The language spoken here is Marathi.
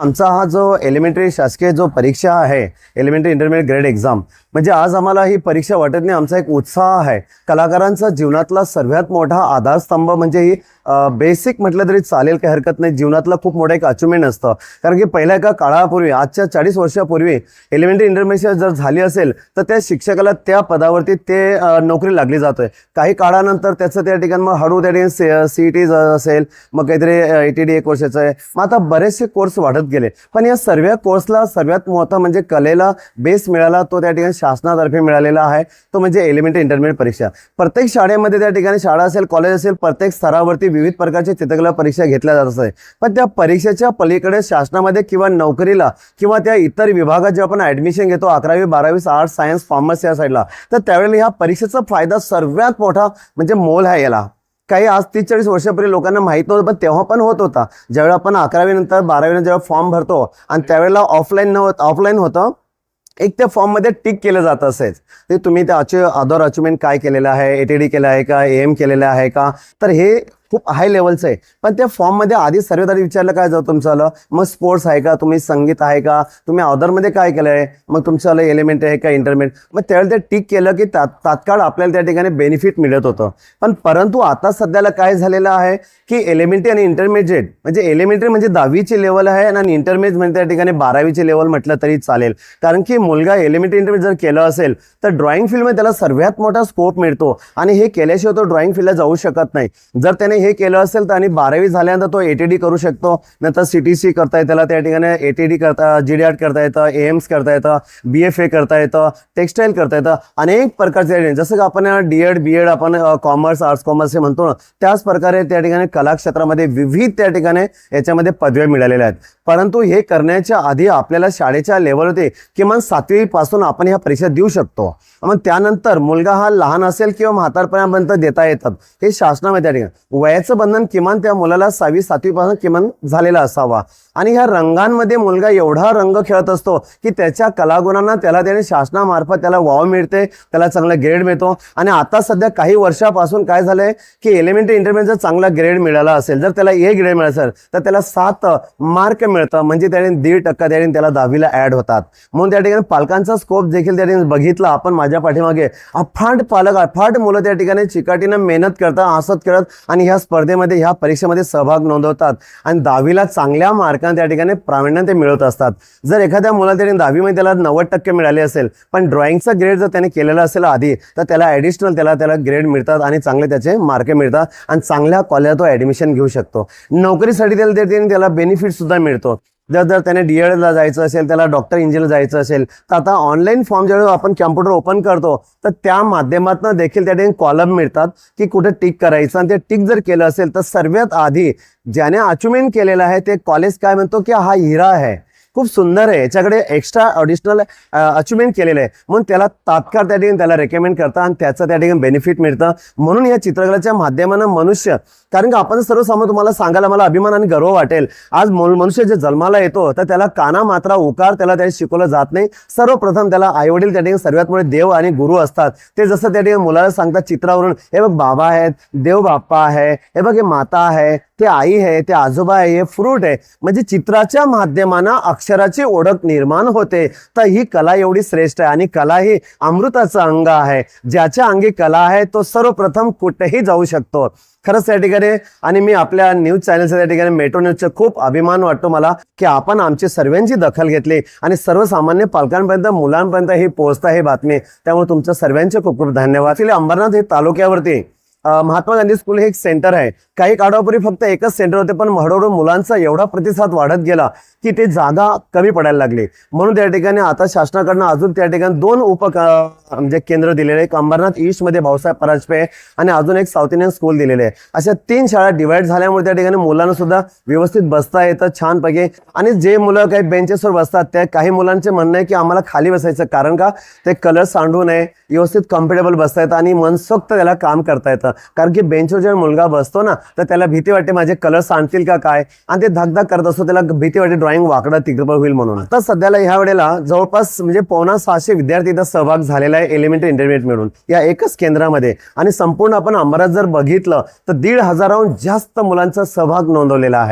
आमचा हा जो एलिमेंटरी शासकीय जो परीक्षा आहे एलिमेंटरी इंटरमिडिएट ग्रेड एक्झाम म्हणजे आज आम्हाला ही परीक्षा वाटत नाही. आमचा एक उत्साह आहे. कलाकारांचा जीवनातला सर्वात मोठा आधारस्तंभ म्हणजे ही बेसिक म्हटलं तरी चालेल काही हरकत नाही. जीवनातलं खूप मोठं एक अचिव्हमेंट असतं. कारण की पहिल्या एका काळापूर्वी आजच्या चाळीस वर्षापूर्वी एलिमेंटरी इंटरमिडिएट जर झाली असेल तर त्या शिक्षकाला त्या पदावरती ते नोकरी लागली जातोय काही काळानंतर त्याचं त्या ठिकाणी मग हळू त्या ठिकाणी सी ई टी असेल मग काहीतरी ए टी डी एक वर्षाचं आहे. मग आता बरेचसे कोर्स वाढत गेले. पण या सर्व कोर्सला सर्वात मोठा म्हणजे कलेला बेस मिळाला तो त्या ठिकाणी शासनातर्फे मिळालेला आहे. तो म्हणजे एलिमेंटरी इंटरमिडिएट परीक्षा. प्रत्येक शाळेमध्ये त्या ठिकाणी शाळा असेल कॉलेज असेल प्रत्येक स्तरावरती विविध प्रकारच्या चित्रकला परीक्षा घेतल्या जात असते. पण त्या परीक्षेच्या पलीकडे शासनामध्ये किंवा नोकरीला किंवा त्या इतर विभागात जेव्हा आपण ऍडमिशन घेतो अकरावी बारावी आर्ट्स सायन्स कॉमर्स या साईडला तर त्यावेळेला ह्या परीक्षेचा फायदा सर्वात मोठा म्हणजे मोल आहे याला. काही आज तीस चाळीस वर्षापूर्वी लोकांना माहीत नव्हतं पण तेव्हा पण होत होता. ज्यावेळेला आपण अकरावी नंतर बारावी नंतर जेव्हा फॉर्म भरतो आणि त्यावेळेला ऑफलाईन नव्हतं ऑफलाईन होतं एक त्या फॉर्ममध्ये टिक केलं जात असेल ते तुम्ही त्या अचीव अदर अचिव्हमेंट काय केलेलं आहे ए टी डी केलं आहे का एम केलेलं आहे का? तर हे खूप हाय लेवलचं आहे. पण त्या फॉर्ममध्ये आधी सर्वात आधी विचारलं काय जाऊ तुमचं मग स्पोर्ट्स आहे का? तुम्ही संगीत आहे का? तुम्ही ऑदरमध्ये काय केलं आहे मग तुमचं आलं एलिमेंट आहे का इंटरमेंट मग त्यावेळेला ते टिक केलं की ता तात्काळ आपल्याला त्या ठिकाणी बेनिफिट मिळत होतं. पण परंतु आता सध्याला काय झालेलं आहे की एलिमेंटरी आणि इंटरमिजिएट म्हणजे एलिमेंटरी म्हणजे दहावीची लेवल आहे आणि इंटरमिजिएट म्हणजे त्या ठिकाणी बारावीची लेवल म्हटलं तरी चालेल. कारण की मुलगा एलिमेंटरी इंटरमिजिएट जर केलं असेल तर ड्रॉइंग फील्डमध्ये त्याला सर्वात मोठा स्कोप मिळतो. आणि हे केल्याशिवाय तो ड्रॉइंग फील्डला जाऊ शकत नाही. जर त्याने हे केलं असेल तर आणि बारावी झाल्यानंतर तो एटीडी करू शकतो. नंतर सी टी सी करता येतं त्याला त्या ठिकाणी एटीडी करता जी डी आर्ट करता येतं एम्स करता येतं बी एफ ए करता येतं टेक्स्टाईल करता येतं. अनेक प्रकारचे जसं की आपण डी एड बी एड आपण कॉमर्स आर्ट्स कॉमर्स हे म्हणतो ना त्याच प्रकारे त्या ठिकाणी कलाक्षेत्रामध्ये विविध त्या ठिकाणी याच्यामध्ये पदव्या मिळालेल्या आहेत. परंतु हे करण्याच्या आधी आपल्याला शाळेच्या लेवलवरती किमान सातवीपासून आपण ह्या परीक्षा देऊ शकतो. मग त्यानंतर मुलगा हा लहान असेल किंवा म्हातारपणापर्यंत देता येतात. हे शासनामध्ये त्या ठिकाणी वयाचं बंधन किमान त्या मुलाला सहावी सातवीपासून किमान झालेला असावा. आणि ह्या रंगांमध्ये मुलगा एवढा रंग खेळत असतो की त्याच्या कलागुणांना त्याला त्याने शासनामार्फत त्याला वाव मिळते त्याला चांगला ग्रेड मिळतो. आणि आता सध्या काही वर्षापासून काय झालंय की एलिमेंटरी इंटरमिडिएट जर चांगला ग्रेड मिळाला असेल. जर त्याला ए ग्रेड मिळाला असेल तर त्याला सात मार्क मिळतं. म्हणजे त्याने दीड टक्का त्याने त्याला दहावीला ॲड होतात. म्हणून त्या ठिकाणी पालकांचा स्कोप देखील त्या ठिकाणी बघितला. आपण माझ्या पाठीमागे अफाट पालक अफाट मुलं त्या ठिकाणी चिकाटीनं मेहनत करतात हसत करत आणि ह्या स्पर्धेमध्ये ह्या परीक्षेमध्ये सहभाग नोंदवतात. आणि दहावीला चांगल्या मार्काने त्या ठिकाणी प्रावीण्य ते मिळवत असतात. जर एखाद्या मुलाला त्याने दहावीमध्ये त्याला नव्वद टक्के मिळाले असेल पण ड्रॉइंगचा ग्रेड जर त्याने केलेला असेल आधी तर त्याला ॲडिशनल त्याला त्याला ग्रेड मिळतात आणि चांगले त्याचे मार्क मिळतात आणि चांगल्या कॉलेजात तो ॲडमिशन घेऊ शकतो. नोकरीसाठी त्याला त्याला बेनिफिट सुद्धा मिळतो. जर जर त्याने डी एडला जायचं असेल त्याला डॉक्टर इंजिनियर जायचं असेल तर आता ऑनलाईन फॉर्म ज्यावेळेस आपण कॅम्प्युटर ओपन करतो तर त्या माध्यमातून देखील त्या ठिकाणी कॉलम मिळतात की कुठे टिक करायचं. आणि ते टिक जर केलं असेल तर सर्वात आधी ज्याने अचिव्हमेंट केलेलं आहे ते कॉलेज काय म्हणतो की हा हिरा आहे. खूप सुंदर आहे. याच्याकडे एक्स्ट्रा ऑडिशनल अचिव्हमेंट केलेलं आहे. म्हणून त्याला तात्काळ त्या ठिकाणी त्याला रेकमेंड करतात आणि त्याचं त्या ठिकाणी बेनिफिट मिळतं. म्हणून या चित्रकलेच्या माध्यमानं मनुष्य कारण की आपण सर्वसामान्य तुम्हाला सांगायला मला अभिमान आणि गर्व वाटेल. आज मनुष्य जे जन्माला येतो तर त्याला काना मात्रा उकार त्याला त्या शिकवलं जात नाही. सर्वप्रथम त्याला आईवडील त्या ठिकाणी सर्वात मोठे देव आणि गुरु असतात. ते जसं त्या ठिकाणी मुलाला सांगतात चित्रावरून हे बघ बाबा आहेत देव बाप्पा आहे हे बघ हे माता आहे ते आई आहे ते आजोबा आहे हे फ्रूट आहे. म्हणजे चित्राच्या माध्यमानं अक्षराची ओळख निर्माण होते. तर ही कला एवढी श्रेष्ठ आहे आणि कला ही अमृताचं अंग आहे. ज्याच्या अंगी कला आहे तो सर्वप्रथम कुठेही जाऊ शकतो. खरंच त्या ठिकाणी आणि मी आपल्या न्यूज चॅनलच्या त्या ठिकाणी मेट्रो न्यूजचा खूप अभिमान वाटतो मला की आपण आमची सर्वांची दखल घेतली आणि सर्वसामान्य पालकांपर्यंत मुलांपर्यंत ही पोहोचता ही बातमी. त्यामुळे तुमच्या सर्वांचे खूप खूप धन्यवाद. अंबरनाथ हे तालुक्यावरती महात्मा गांधी स्कूल हे एक सेंटर आहे. काही काळापूर्वी फक्त एकच सेंटर होते पण हळूहळू मुलांचा एवढा प्रतिसाद वाढत गेला की ते जागा कमी पडायला लागली. म्हणून त्या ठिकाणी आता शासनाकडनं अजून त्या ठिकाणी दोन उप म्हणजे केंद्र दिलेले एक अंबरनाथ ईस्टमध्ये भाऊसाहेब पराजपे आणि अजून एक साऊथ इंडियन स्कूल दिलेले आहे. अशा तीन शाळा डिवाईड झाल्यामुळे त्या ठिकाणी मुलांना सुद्धा व्यवस्थित बसता येतं छानपैकी. आणि जे मुलं काही बेंचेसवर बसतात त्या काही मुलांचे म्हणणं आहे की आम्हाला खाली बसायचं. कारण का? ते कलर सांडू नये व्यवस्थित कम्फर्टेबल बसता येतं आणि मनसोक्त त्याला काम करता येतं. असतं कारण की बेंचवर जेव्हा मुलगा बसतो ना तर त्याला भीती वाटते माझे कलर सांगतील का काय? आणि ते धगधग करत असतो त्याला भीती वाटते ड्रॉइंग वाकडं तिकडं होईल म्हणून. तर सध्याला ह्या वेळेला जवळपास म्हणजे पावणा सहाशे विद्यार्थी इथं सहभाग झालेला आहे एलिमेंटरी इंटरमिडिएट मिळून या एकच केंद्रामध्ये. आणि संपूर्ण आपण अंबरात जर बघितलं तर दीड हजाराहून जास्त मुलांचा सहभाग नोंदवलेला आहे.